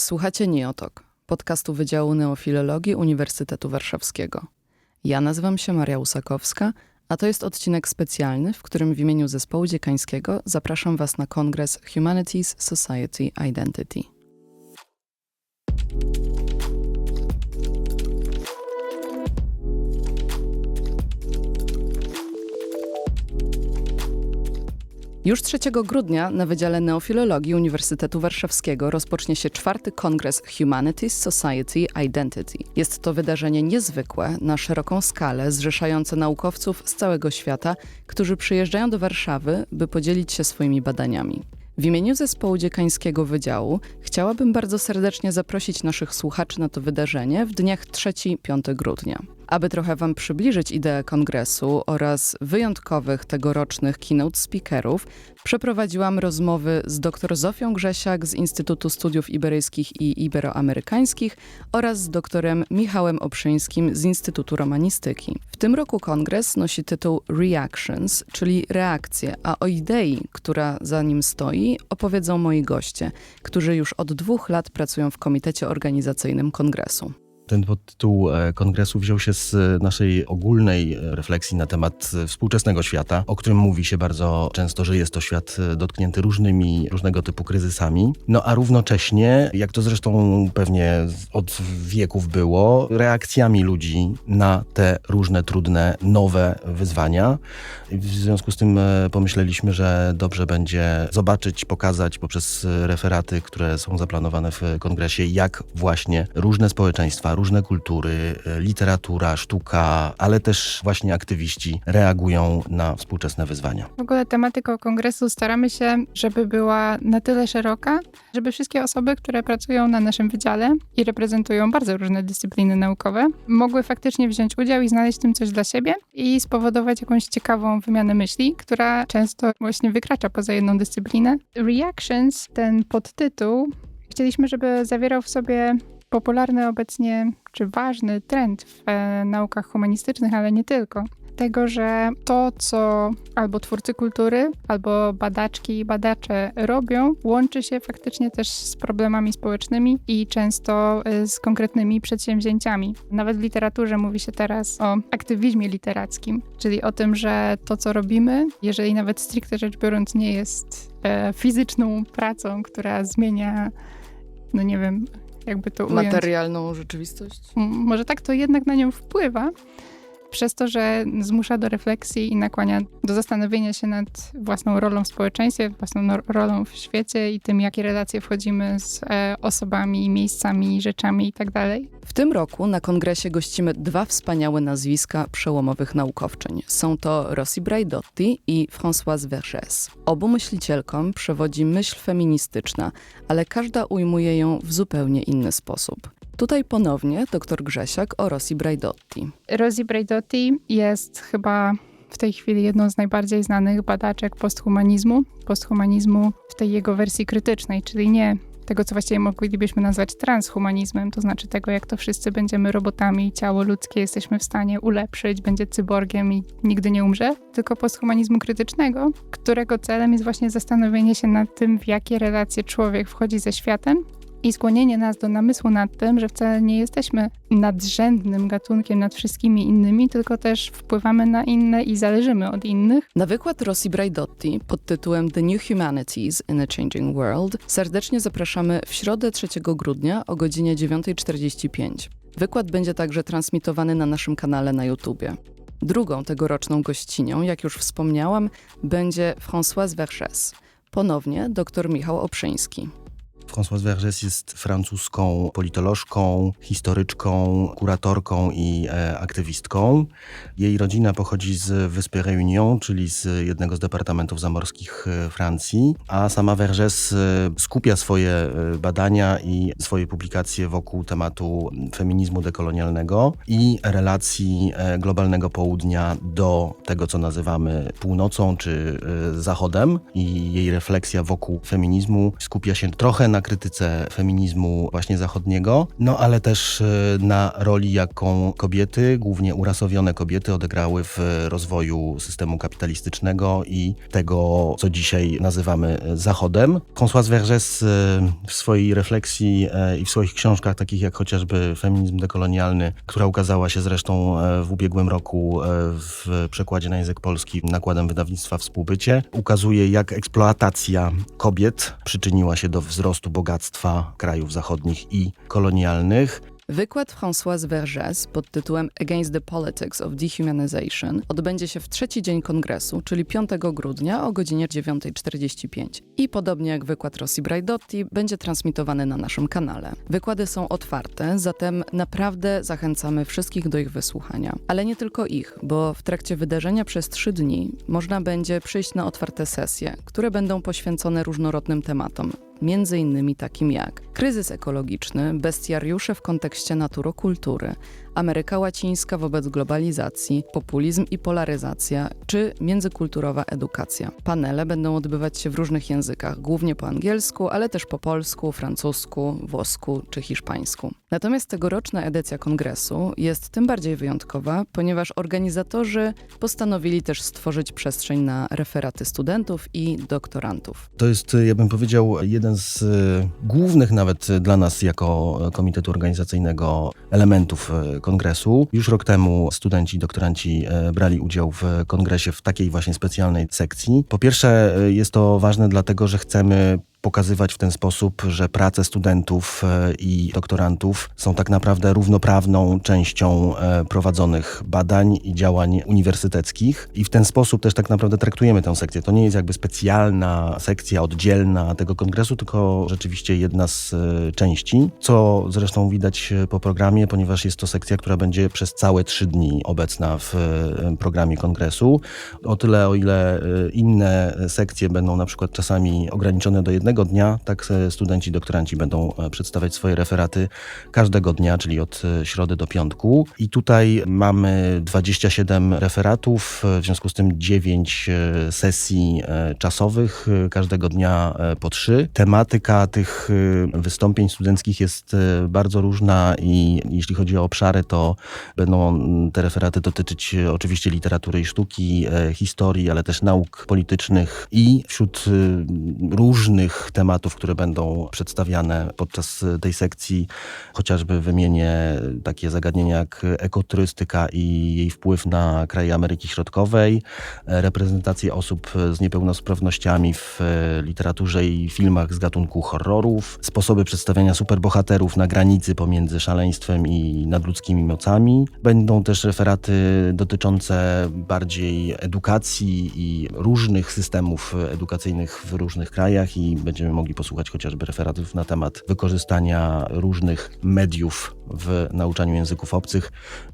Słuchacie Neotok, podcastu Wydziału Neofilologii Uniwersytetu Warszawskiego. Ja nazywam się Maria Usakowska, a to jest odcinek specjalny, w którym w imieniu zespołu dziekańskiego zapraszam Was na kongres Humanities Society Identity. Już 3 grudnia na Wydziale Neofilologii Uniwersytetu Warszawskiego rozpocznie się czwarty kongres Humanities Society Identity. Jest to wydarzenie niezwykłe, na szeroką skalę, zrzeszające naukowców z całego świata, którzy przyjeżdżają do Warszawy, by podzielić się swoimi badaniami. W imieniu zespołu dziekańskiego wydziału chciałabym bardzo serdecznie zaprosić naszych słuchaczy na to wydarzenie w dniach 3-5 grudnia. Aby trochę Wam przybliżyć ideę kongresu oraz wyjątkowych tegorocznych keynote speakerów, przeprowadziłam rozmowy z dr Zofią Grzesiak z Instytutu Studiów Iberyjskich i Iberoamerykańskich oraz z doktorem Michałem Oprzyńskim z Instytutu Romanistyki. W tym roku kongres nosi tytuł Reactions, czyli reakcje, a o idei, która za nim stoi, opowiedzą moi goście, którzy już od dwóch lat pracują w komitecie organizacyjnym kongresu. Ten podtytuł e, kongresu wziął się z e, naszej ogólnej e, refleksji na temat współczesnego świata, o którym mówi się bardzo często, że jest to świat dotknięty różnymi, różnego typu kryzysami. No a równocześnie, jak to zresztą pewnie od wieków było, reakcjami ludzi na te różne trudne, nowe wyzwania. W związku z tym pomyśleliśmy, że dobrze będzie zobaczyć, pokazać poprzez referaty, które są zaplanowane w kongresie, jak właśnie różne społeczeństwa, różne kultury, e, literatura, sztuka, ale też właśnie aktywiści reagują na współczesne wyzwania. W ogóle tematyką kongresu staramy się, żeby była na tyle szeroka, żeby wszystkie osoby, które pracują na naszym wydziale i reprezentują bardzo różne dyscypliny naukowe, mogły faktycznie wziąć udział i znaleźć w tym coś dla siebie i spowodować jakąś ciekawą wymianę myśli, która często właśnie wykracza poza jedną dyscyplinę. Reactions, ten podtytuł, chcieliśmy, żeby zawierał w sobie popularny obecnie, czy ważny trend w e, naukach humanistycznych, ale nie tylko. Tego, że to, co albo twórcy kultury, albo badaczki i badacze robią, łączy się faktycznie też z problemami społecznymi i często e, z konkretnymi przedsięwzięciami. Nawet w literaturze mówi się teraz o aktywizmie literackim, czyli o tym, że to, co robimy, jeżeli nawet stricte rzecz biorąc nie jest e, fizyczną pracą, która zmienia no nie wiem, jakby to ująć. Materialną rzeczywistość? Może tak to jednak na nią wpływa, przez to, że zmusza do refleksji i nakłania do zastanowienia się nad własną rolą w społeczeństwie, własną rolą w świecie i tym, jakie relacje wchodzimy z e, osobami, miejscami, rzeczami itd. Tak w tym roku na kongresie gościmy dwa wspaniałe nazwiska przełomowych naukowczyń. Są to Rossi Braidotti i Françoise Vergès. Obu myślicielkom przewodzi myśl feministyczna, ale każda ujmuje ją w zupełnie inny sposób. Tutaj ponownie dr Grzesiak o Rosji Braidotti. Rosji Braidotti jest chyba w tej chwili jedną z najbardziej znanych badaczek posthumanizmu. Posthumanizmu w tej jego wersji krytycznej, czyli nie tego, co właściwie moglibyśmy nazwać transhumanizmem, to znaczy tego, jak to wszyscy będziemy robotami i ciało ludzkie jesteśmy w stanie ulepszyć, będzie cyborgiem i nigdy nie umrze, tylko posthumanizmu krytycznego, którego celem jest właśnie zastanowienie się nad tym, w jakie relacje człowiek wchodzi ze światem i skłonienie nas do namysłu nad tym, że wcale nie jesteśmy nadrzędnym gatunkiem nad wszystkimi innymi, tylko też wpływamy na inne i zależymy od innych. Na wykład Rossi Braidotti pod tytułem The New Humanities in a Changing World serdecznie zapraszamy w środę 3 grudnia o godzinie 9.45. Wykład będzie także transmitowany na naszym kanale na YouTubie. Drugą tegoroczną gościnią, jak już wspomniałam, będzie Françoise Vergès. Ponownie dr Michał Oprzyński. Françoise Vergès jest francuską politolożką, historyczką, kuratorką i e, aktywistką. Jej rodzina pochodzi z wyspy Réunion, czyli z jednego z departamentów zamorskich e, Francji, a sama Vergès e, skupia swoje e, badania i swoje publikacje wokół tematu feminizmu dekolonialnego i relacji globalnego południa do tego, co nazywamy północą czy zachodem. I jej refleksja wokół feminizmu skupia się trochę na na krytyce feminizmu właśnie zachodniego, no ale też e, na roli, jaką kobiety, głównie urasowione kobiety, odegrały w rozwoju systemu kapitalistycznego i tego, co dzisiaj nazywamy e, Zachodem. Françoise Vergès e, w swojej refleksji i w swoich książkach, takich jak chociażby Feminizm dekolonialny, która ukazała się zresztą w ubiegłym roku w przekładzie na język polski nakładem wydawnictwa Współbycie, ukazuje jak eksploatacja kobiet przyczyniła się do wzrostu bogactwa krajów zachodnich i kolonialnych. Wykład Françoise Vergès pod tytułem Against the Politics of Dehumanization odbędzie się w trzeci dzień kongresu, czyli 5 grudnia o godzinie 9.45. I podobnie jak wykład Rossi Braidotti, będzie transmitowany na naszym kanale. Wykłady są otwarte, zatem naprawdę zachęcamy wszystkich do ich wysłuchania. Ale nie tylko ich, bo w trakcie wydarzenia przez trzy dni można będzie przyjść na otwarte sesje, które będą poświęcone różnorodnym tematom między innymi takim jak kryzys ekologiczny, bestiariusze w kontekście naturokultury, Ameryka Łacińska wobec globalizacji, populizm i polaryzacja, czy międzykulturowa edukacja. Panele będą odbywać się w różnych językach, głównie po angielsku, ale też po polsku, francusku, włosku czy hiszpańsku. Natomiast tegoroczna edycja kongresu jest tym bardziej wyjątkowa, ponieważ organizatorzy postanowili też stworzyć przestrzeń na referaty studentów i doktorantów. To jest, ja bym powiedział, jeden z e, głównych nawet dla nas jako komitetu organizacyjnego elementów kongresu. Już rok temu studenci doktoranci brali udział w kongresie w takiej właśnie specjalnej sekcji. Po pierwsze jest to ważne dlatego, że chcemy pokazywać w ten sposób, że prace studentów e, i doktorantów są tak naprawdę równoprawną częścią e, prowadzonych badań i działań uniwersyteckich i w ten sposób też tak naprawdę traktujemy tę sekcję. To nie jest jakby specjalna sekcja oddzielna tego kongresu, tylko rzeczywiście jedna z e, części, co zresztą widać po programie, ponieważ jest to sekcja, która będzie przez całe trzy dni obecna w programie kongresu. O tyle, o ile inne sekcje będą na przykład czasami ograniczone do jednego dnia, tak studenci, doktoranci będą przedstawiać swoje referaty każdego dnia, czyli od środy do piątku. I tutaj mamy 27 referatów, w związku z tym 9 sesji czasowych, każdego dnia po trzy. Tematyka tych wystąpień studenckich jest bardzo różna i jeśli chodzi o obszary, to będą te referaty dotyczyć oczywiście literatury i sztuki, historii, ale też nauk politycznych i wśród różnych tematów, które będą przedstawiane podczas tej sekcji, chociażby wymienię takie zagadnienia jak ekoturystyka i jej wpływ na kraje Ameryki Środkowej, reprezentację osób z niepełnosprawnościami w literaturze i filmach z gatunku horrorów, sposoby przedstawiania superbohaterów na granicy pomiędzy szaleństwem i nadludzkimi mocami. Będą też referaty dotyczące bardziej edukacji i różnych systemów edukacyjnych w różnych krajach i będziemy mogli posłuchać chociażby referatów na temat wykorzystania różnych mediów w nauczaniu języków obcych,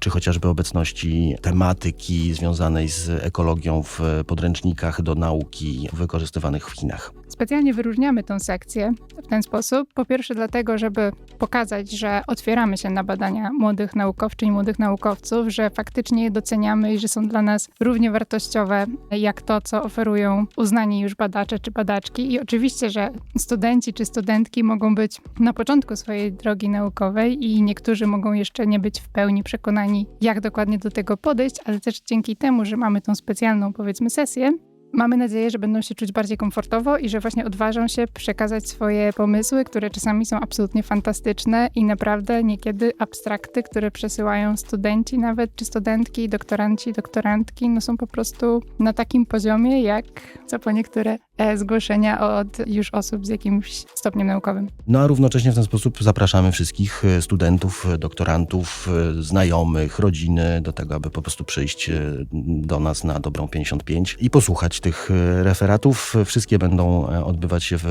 czy chociażby obecności tematyki związanej z ekologią w podręcznikach do nauki wykorzystywanych w Chinach. Specjalnie wyróżniamy tę sekcję w ten sposób. Po pierwsze, dlatego, żeby pokazać, że otwieramy się na badania młodych naukowczyń, młodych naukowców, że faktycznie je doceniamy i że są dla nas równie wartościowe jak to, co oferują uznani już badacze czy badaczki. I oczywiście, że studenci czy studentki mogą być na początku swojej drogi naukowej i niektórzy mogą jeszcze nie być w pełni przekonani, jak dokładnie do tego podejść, ale też dzięki temu, że mamy tą specjalną, powiedzmy, sesję, Mamy nadzieję, że będą się czuć bardziej komfortowo i że właśnie odważą się przekazać swoje pomysły, które czasami są absolutnie fantastyczne i naprawdę niekiedy abstrakty, które przesyłają studenci nawet, czy studentki, doktoranci, doktorantki, no są po prostu na takim poziomie, jak co po niektóre e, zgłoszenia od już osób z jakimś stopniem naukowym. No a równocześnie w ten sposób zapraszamy wszystkich e, studentów, doktorantów, e, znajomych, rodziny do tego, aby po prostu przyjść do nas na Dobrą 55 i posłuchać tych referatów. Wszystkie będą odbywać się w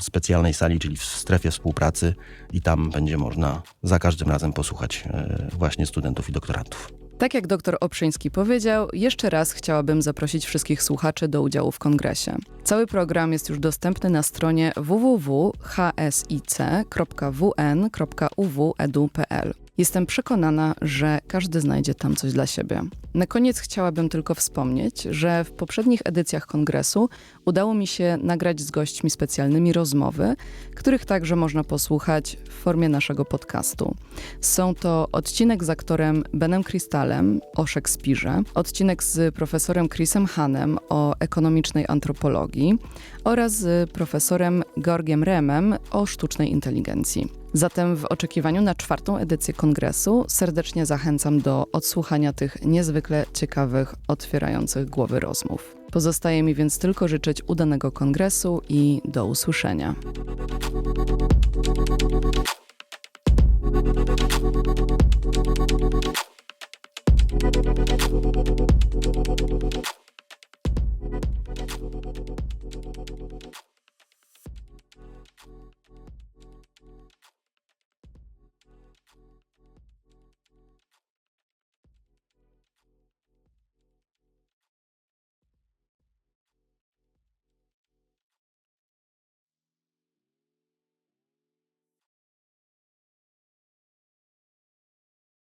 specjalnej sali, czyli w strefie współpracy i tam będzie można za każdym razem posłuchać właśnie studentów i doktorantów. Tak jak dr Oprzyński powiedział, jeszcze raz chciałabym zaprosić wszystkich słuchaczy do udziału w kongresie. Cały program jest już dostępny na stronie www.hsic.wn.uw.edu.pl. Jestem przekonana, że każdy znajdzie tam coś dla siebie. Na koniec chciałabym tylko wspomnieć, że w poprzednich edycjach kongresu udało mi się nagrać z gośćmi specjalnymi rozmowy, których także można posłuchać w formie naszego podcastu. Są to odcinek z aktorem Benem Crystalem o Szekspirze, odcinek z profesorem Chrisem Hanem o ekonomicznej antropologii oraz z profesorem Georgiem Remem o sztucznej inteligencji. Zatem w oczekiwaniu na czwartą edycję kongresu serdecznie zachęcam do odsłuchania tych niezwykle ciekawych, otwierających głowy rozmów. Pozostaje mi więc tylko życzyć udanego kongresu i do usłyszenia.